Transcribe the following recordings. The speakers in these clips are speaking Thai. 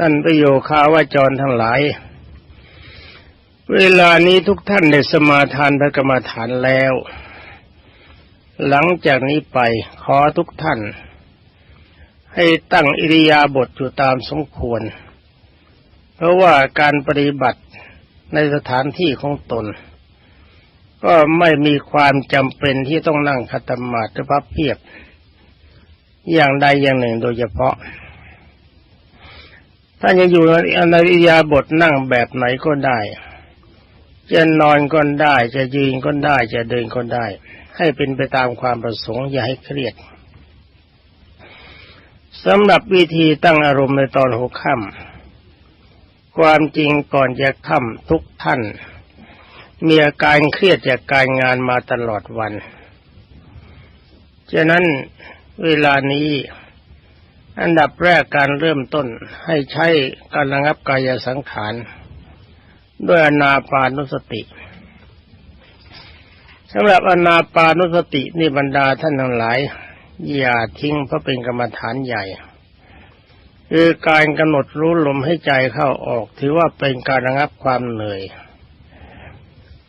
ท่านประโยคาวาจรทั้งหลาย เวลานี้ทุกท่านได้สมาทานพระกรรมฐานแล้ว หลังจากนี้ไปขอทุกท่าน ให้ตั้งอิริยาบถอยู่ตามสมควร เพราะว่าการปฏิบัติในสถานที่ของตน ก็ไม่มีความจำเป็นที่ต้องนั่งคัตมาธิหรือพับเพียบ อย่างใดอย่างหนึ่งโดยเฉพาะ ถ้าจะอยู่ในอิริยาบถนั่งแบบไหนก็ได้ จะนอนก็ได้ จะยืนก็ได้ จะเดินก็ได้ ให้เป็นไปตามความประสงค์อย่าให้เครียดสำหรับวิธีตั้งอารมณ์ในตอนหัวค่ำความจริงก่อนจะค่ำทุกท่าน มีอาการเครียดจากการงานมาตลอดวัน ฉะนั้นเวลานี้ อันดับแรกการเริ่มต้นให้ใช้การระงับกายสังขาร ด้วยอนาปานุสติสำหรับอนาปานุสตินี่บรรดาท่านทั้งหลาย อย่าทิ้งเพราะเป็นกรรมฐานใหญ่ คือการกำหนดรู้ลมให้ใจเข้าออก ถือว่าเป็นการระงับความเหนื่อย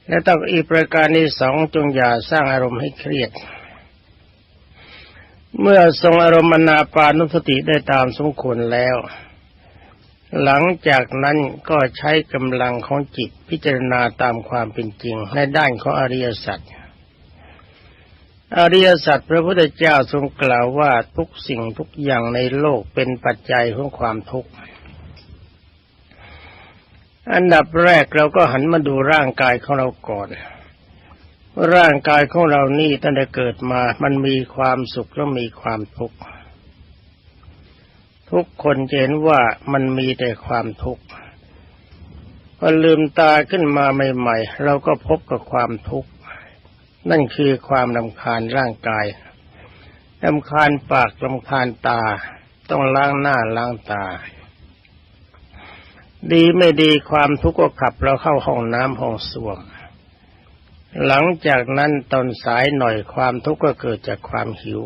และต้องอีกประการที่สองจงอย่าสร้างอารมณ์ให้เครียด เมื่อทรงอารมณ์อนาปานุสติได้ตามสมควรแล้ว หลังจากนั้นก็ใช้กำลังของจิตพิจารณาตามความเป็นจริงในด้านของอริยสัจอริยสัจพระพุทธเจ้าทรงกล่าวว่าทุกสิ่งทุกอย่างในโลกเป็นปัจจัยของความทุกข์ อันดับแรกเราก็หันมาดูร่างกายของเราก่อน ร่างกายของเรานี่ตั้งแต่เกิดมา มันมีความสุขและมีความทุกข์ทุกคนเห็นว่ามันมีแต่ความทุกข์พอลืมตาขึ้นมาใหม่ๆ เราก็พบกับความทุกข์ นั่นคือความลำคาญร่างกายลำคาญปากลำคาญตา ต้องล้างหน้าล้างตา ดีไม่ดีความทุกข์ก็ขับเราเข้าห้องน้ำห้องส้วม หลังจากนั้นตอนสายหน่อยความทุกข์ก็เกิดจากความหิว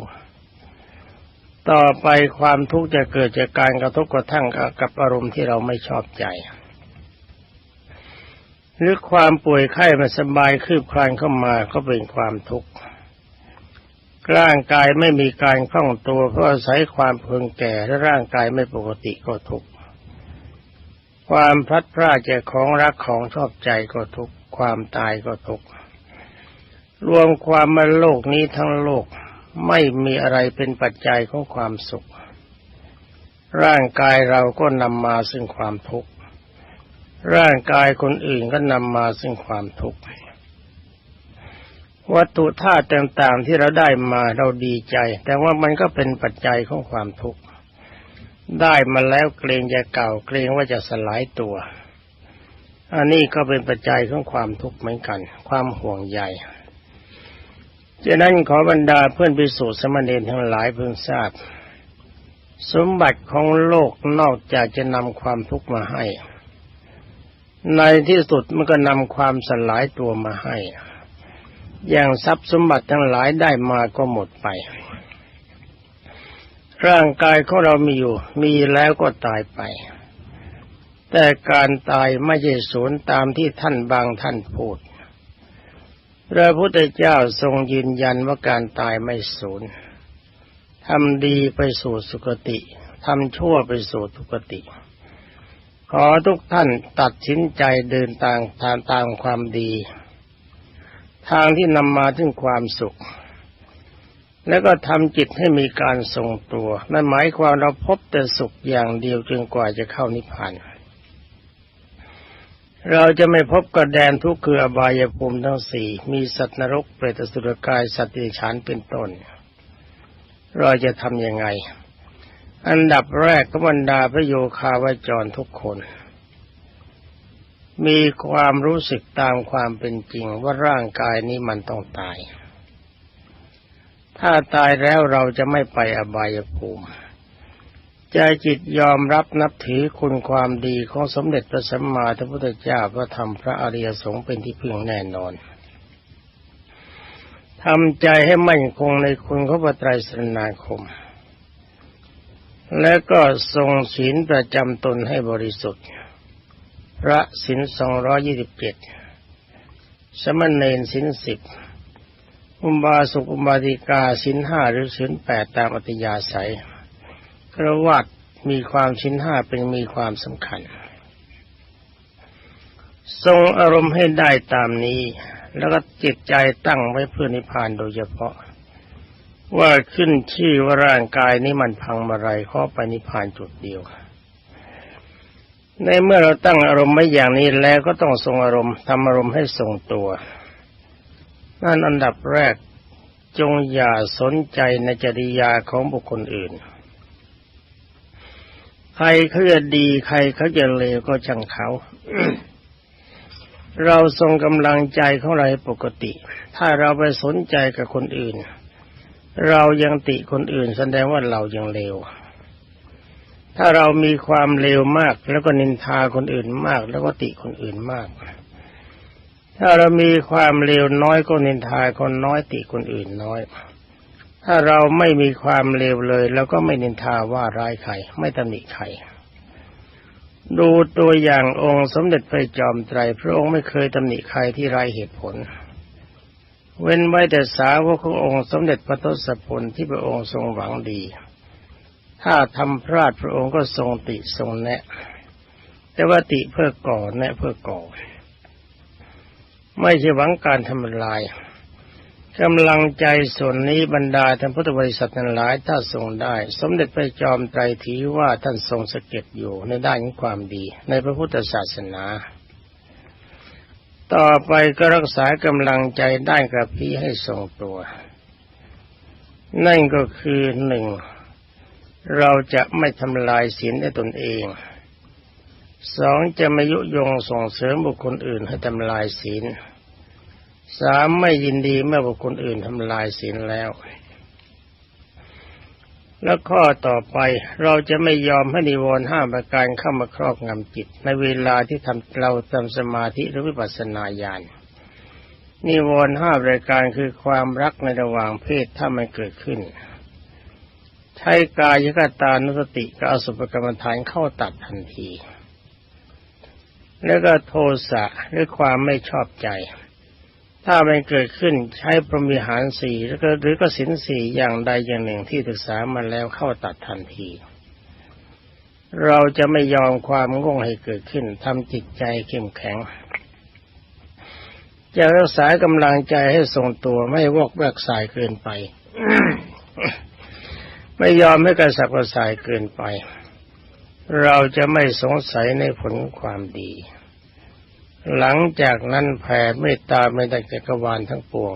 ต่อไปความทุกข์จะเกิดจากการกระทบกระทั่งกับอารมณ์ที่เราไม่ชอบใจ หรือความป่วยไข้มาสบายคืบคลานเข้ามาก็เป็นความทุกข์ร่างกายไม่มีการคล่องตัวเพราะอาศัยความเพึงแก่และร่างกายไม่ปกติก็ทุกข์ความพลัดพรากจากของรักของชอบใจก็ทุกข์ความตายก็ทุกข์ รวมความมาโลกนี้ทั้งโลกไม่มีอะไรเป็นปัจจัยของความสุข ร่างกายเราก็นำมาซึ่งความทุกข์ ร่างกายคนอื่นก็นำมาซึ่งความทุกข์ วัตถุธาตุต่างๆที่เราได้มาเราดีใจ แต่ว่ามันก็เป็นปัจจัยของความทุกข์ ได้มาแล้วเกรงจะเก่าเกรงว่าจะสลายตัว อันนี้ก็เป็นปัจจัยของความทุกข์เหมือนกัน ความห่วงใย ฉะนั้นขอบรรดาเพื่อนพิสูจน์สมณเณรทั้งหลายเพิ่งทราบ สมบัติของโลกนอกจากจะนำความทุกข์มาให้ ในที่สุดมันก็นำความสลายตัวมาให้ อย่างทรัพย์สมบัติทั้งหลายได้มาก็หมดไป ร่างกายของเรามีอยู่ มีแล้วก็ตายไป แต่การตายไม่ใช่สูญตามที่ท่านบางท่านพูด พระพุทธเจ้าทรงยืนยันว่าการตายไม่สูญทำดีไปสู่สุคติทำชั่วไปสู่ทุกติ ขอทุกท่านตัดสินใจเดินตามทางตามความดี ทางที่นำมาถึงความสุข แล้วก็ทำจิตให้มีการทรงตัว นั่นหมายความเราพบแต่สุขอย่างเดียวจนกว่าจะเข้านิพพาน เราจะไม่พบกระแดนทุกข์คืออบายภูมิทั้งสี่มีสัตว์นรกเปรตสุรกายสัตว์ดิฉันเป็นต้น เราจะทำยังไง อันดับแรกก็บรรดาพระโยคาวจรทุกคน มีความรู้สึกตามความเป็นจริงว่าร่างกายนี้มันต้องตาย ถ้าตายแล้วเราจะไม่ไปอบายภูมิ ใจจิตยอมรับนับถือคุณความดีของสมเด็จพระสัมมาสัมพุทธเจ้าพระธรรมพระอริยสงฆ์เป็นที่พึ่งแน่นอนทำใจให้มั่นคงในคุณของพระไตรสรณาคม แล้วก็ทรงศีลประจำตนให้บริสุทธิ์ พระศีลสองร้อยี่สิบเจ็ดสมณเณรศีลสิบอุบาสกอุบาสิกาศีลห้าหรือศีลแปดตามอัตยาศัย กระวัดมีความศีลห้าเป็นมีความสำคัญ ทรงอารมณ์ให้ได้ตามนี้ แล้วก็จิตใจตั้งไว้เพื่อนิพพานโดยเฉพาะ ว่าขึ้นชื่อว่าร่างกายนี้มันพังมาไรข้อไปนิพพานจุดเดียวในเมื่อเราตั้งอารมณ์ไว้อย่างนี้แล้วก็ต้องทรงอารมณ์ทำอารมณ์ให้ทรงตัว นั่นอันดับแรกจงอย่าสนใจในจริยาของบุคคลอื่น รเขาจะดีใครเขาจะเลวก็ช่างเขา เราทรงกำลังใจของเราให้ปกติ ถ้าเราไปสนใจกับคนอื่น เรายังติคนอื่นแสดงว่าเรายังเลว ถ้าเรามีความเลวมาก แล้วก็นินทาคนอื่นมาก แล้วก็ติคนอื่นมาก ถ้าเรามีความเลวน้อยก็นินทาคนน้อยติคนอื่นน้อย ถ้าเราไม่มีความเลวเลยแล้วก็ไม่นินทาว่าร้ายใครไม่ตำหนิใครดูตัวอย่างองค์สมเด็จพระจอมไตรพระองค์ไม่เคยตำหนิใครที่ไร้เหตุผล เว้นไว้แต่สาวกขององค์สมเด็จพระทศพลที่พระองค์ทรงหวังดี ถ้าทำพลาดพระองค์ก็ทรงติทรงแนะ แต่ว่าติเพื่อก่อแนะเพื่อก่อ ไม่ใช่หวังการทำลาย กำลังใจส่วนนี้บรรดาท่านพุทธบริษัททั้งหลายถ้าทรงได้ สมเด็จพระจอมไตรถือว่าท่านทรงสะเก็ดอยู่ในด้านของความดี ในพระพุทธศาสนา ต่อไปก็รักษากำลังใจด้านกระพี้ให้ทรงตัว นั่นก็คือหนึ่งเราจะไม่ทำลายศีลในตนเองสองจะไม่ยุยงส่งเสริมบุคคลอื่นให้ทำลายศีล สามไม่ยินดีเมื่อบุคคลอื่นทำลายศีลแล้ว แล้วข้อต่อไปเราจะไม่ยอมให้นิวรณ์ห้าประการเข้ามาครอบงำจิต ในเวลาที่ทำเราทำสมาธิหรือวิปัสสนาญาณนิวรณ์ห้าประการคือความรักในระหว่างเพศถ้ามันเกิดขึ้น ใช้กายกตานุสติกับอสุภกรรมฐานเข้าตัดทันที แล้วก็โทสะหรือความไม่ชอบใจ ถ้ามันเกิดขึ้นใช้พรหมิหารสี่แล้วก็หรือก็สินสี่อย่างใดอย่างหนึ่งที่ศึกษามาแล้วเข้าตัดทันที เราจะไม่ยอมความง่วงให้เกิดขึ้นทำจิตใจเข้มแข็งจะรักษากำลังใจให้ทรงตัวไม่วอกแวกสายเกินไป ไม่ยอมให้กระสับกระส่ายเกินไป เราจะไม่สงสัยในผลความดี หลังจากนั้นแผ่เมตตาไม่ได้จักรวาลทั้งปวง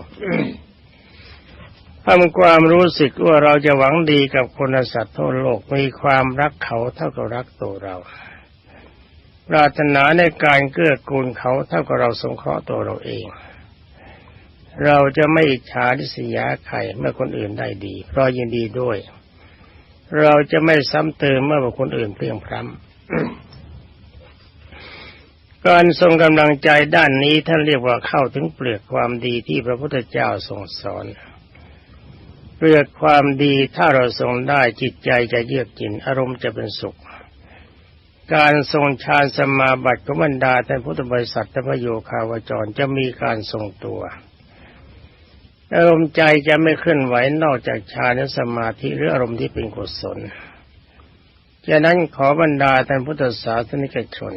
ทำความรู้สึกว่าเราจะหวังดีกับคนสัตว์ทั่วโลกมีความรักเขาเท่ากับรักตัวเรา ปรารถนาในการเกื้อกูลเขาเท่ากับเราสงเคราะห์ตัวเราเอง เราจะไม่อิจฉาริษยาใครเมื่อคนอื่นได้ดี เพราะยินดีด้วย เราจะไม่ซ้ำเติมเมื่อบุคคลอื่นเพียงพร้ำ การทรงกำลังใจด้านนี้ท่านเรียกว่าเข้าถึงเปลือกความดีที่พระพุทธเจ้าทรงสอน เปลือกความดีถ้าเราทรงได้จิตใจจะเยือกจินอารมณ์จะเป็นสุข การทรงฌานสมาบัติของบรรดาท่านพุทธบริษัทและพระโยคาวจรจะมีการทรงตัวอารมณ์ใจจะไม่เคลื่อนไหวนอกจากฌานสมาธิหรืออารมณ์ที่เป็นกุศลฉะนั้นขอบรรดาท่านพุทธศาสนิกชน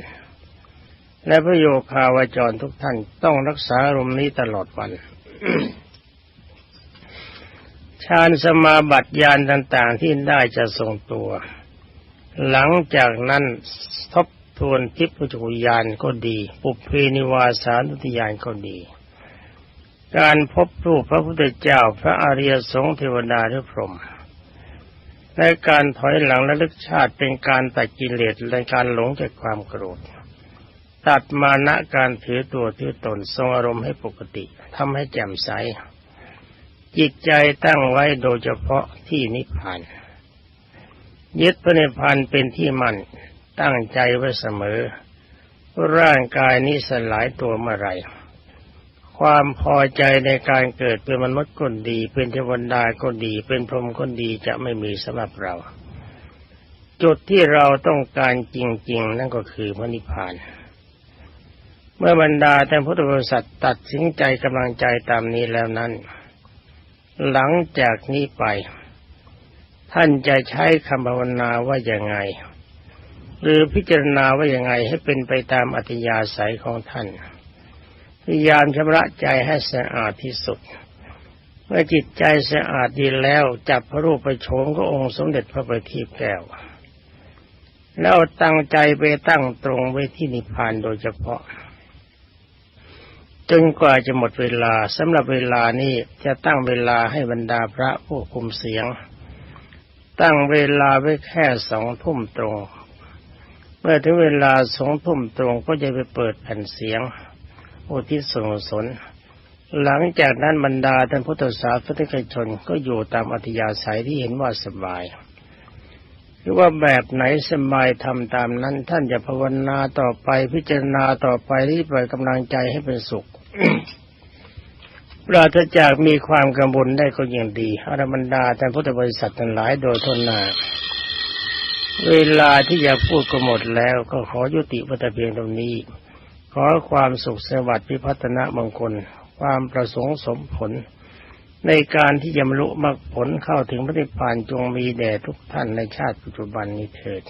และพระโยคาวาจรทุกท่านต้องรักษาอารมณ์นี้ตลอดวันฌานสมาบัติญาณต่างๆ ที่ได้จะทรงตัว หลังจากนั้นทบทวนทิพจุญาณก็ดี ปุเพนิวาสานุติญาณก็ดี การพบรูปพระพุทธเจ้าพระอริยสงฆ์เทวดาหรือพรหมในการถอยหลังและลึกชาติเป็นการตัดกิเลสในการหลงจากความโกรธ ตัดมานะการถือตัวถือตนทรงอารมณ์ให้ปกติทำให้แจ่มใส จิตใจตั้งไว้โดยเฉพาะที่นิพพานยึดพระนิพพานเป็นที่มั่นตั้งใจไว้เสมอ ร่างกายนี้สลายตัวเมื่อไรความพอใจในการเกิดเป็นมนุษย์คนดี เป็นเทวดาก็ดี เป็นพรหมคนดีจะไม่มีสำหรับเรา จุดที่เราต้องการจริง ๆ นั่นก็คือพระนิพพาน เมื่อบรรดาท่พุทธบริษัทตัดสินใจกำลังใจตามนี้แล้วนั้น หลังจากนี้ไป ท่านจะใช้คำภาวนาว่าอย่างไง หรือพิจารณาว่าอย่างไงให้เป็นไปตามอัธยาศัยของท่าน พยายามชำระใจให้สะอาดที่สุด เมื่อจิตใจสะอาดดีแล้วจับพระรูปประโฉมขององค์สมเด็จพระบัณฑิตแก้วแล้วตั้งใจไปตั้งตรงไว้ที่นิพพานโดยเฉพาะ จนกว่าจะหมดเวลาสำหรับเวลานี้จะตั้งเวลาให้บรรดาพระผู้คุมเสียง ตั้งเวลาไว้แค่สองทุ่มตรง เมื่อถึงเวลาสองทุ่มตรงก็จะไปเปิดแผ่นเสียงอุทิศส่วนกุศลหลังจากนั้นบรรดาท่านพุทธศาสนิกชนก็อยู่ตามอัธยาศัยที่เห็นว่าสบายหรือว่าแบบไหนสบายทำตามนั้น ท่านจะภาวนาต่อไปพิจารณาต่อไปที่ปล่อยกำลังใจให้เป็นสุข ปราศจากมีความกังวลได้ก็ยิ่งดีอรบรรดาแท่พุทธบริษัททั้งหลายโดยทนนาเวลาที่จะพูดก็หมดแล้วก็ขอยุติวัตเพียงตรงนี้ ขอความสุขสวัสดิ์พิพัฒนะมงคล ความประสงค์สมผล ในการที่จะบรรลุมรรคผลเข้าถึงพระนิพพานจงมีแด่ทุกท่านในชาติปัจจุบันนี้เถิด